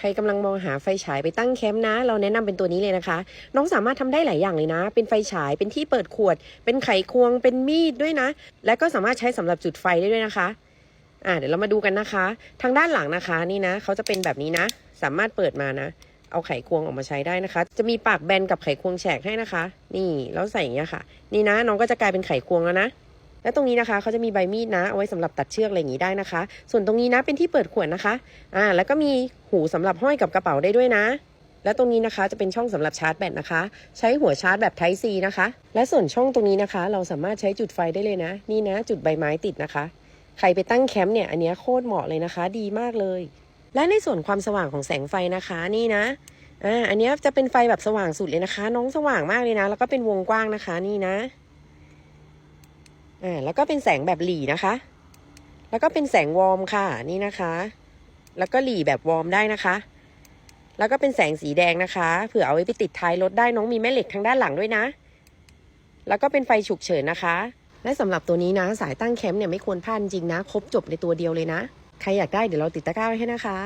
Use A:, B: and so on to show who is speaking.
A: ใครกำลังมองหาไฟฉายไปตั้งแคมป์นะ เราแนะนำเป็นตัวนี้เลยนะคะ น้องสามารถทำได้หลายอย่างเลยนะ เป็นไฟฉายเป็นที่เปิดขวด เป็นไขควงเป็นมีดด้วยนะ และก็สามารถใช้สำหรับจุดไฟได้ด้วยนะคะอ่าเดี๋ยวเรามาดูกันนะคะ ทางด้านหลังนะคะนี่นะเขาจะเป็นแบบนี้นะ สามารถเปิดมานะ เอาไขควงออกมาใช้ได้นะคะ จะมีปากแบนกับไขควงแฉกให้นะคะ นี่แล้วใส่อย่างเงี้ยค่ะ นี่นะน้องก็จะกลายเป็นไขควงแล้วนะ และตรงนี้นะคะเขาจะมีใบมีดนะเอาไว้สำหรับตัดเชือกอะไรอย่างนี้ได้นะคะ ส่วนตรงนี้นะเป็นที่เปิดขวดนะคะอ่าแล้วก็มีหูสำหรับห้อยกับกระเป๋าได้ด้วยนะ และตรงนี้นะคะจะเป็นช่องสำหรับชาร์จแบตนะคะ ใช้หัวชาร์จแบบ Type C นะคะ และส่วนช่องตรงนี้นะคะ เราสามารถใช้จุดไฟได้เลยนะ นี่นะ จุดใบไม้ติดนะคะ ใครไปตั้งแคมป์เนี่ยอันเนี้ยโคตรเหมาะเลยนะคะ ดีมากเลย และในส่วนความสว่างของแสงไฟนะคะนี่นะอ่าอันเนี้ยจะเป็นไฟแบบสว่างสุดเลยนะคะ น้องสว่างมากเลยนะ แล้วก็เป็นวงกว้างนะคะ นี่นะ อ่าแล้วก็เป็นแสงแบบหลีนะคะ แล้วก็เป็นแสงวอร์มค่ะนี่นะคะ แล้วก็หลีแบบวอร์มได้นะคะ แล้วก็เป็นแสงสีแดงนะคะเผื่อเอาไว้ไปติดท้ายรถได้น้องมีแม่เหล็กทางด้านหลังด้วยนะ แล้วก็เป็นไฟฉุกเฉินนะคะ และสำหรับตัวนี้นะ สายตั้งแคมป์เนี่ยไม่ควรพลาดจริงนะ ครบจบในตัวเดียวเลยนะ ใครอยากได้เดี๋ยวเราติดตะกร้าไว้ให้นะคะ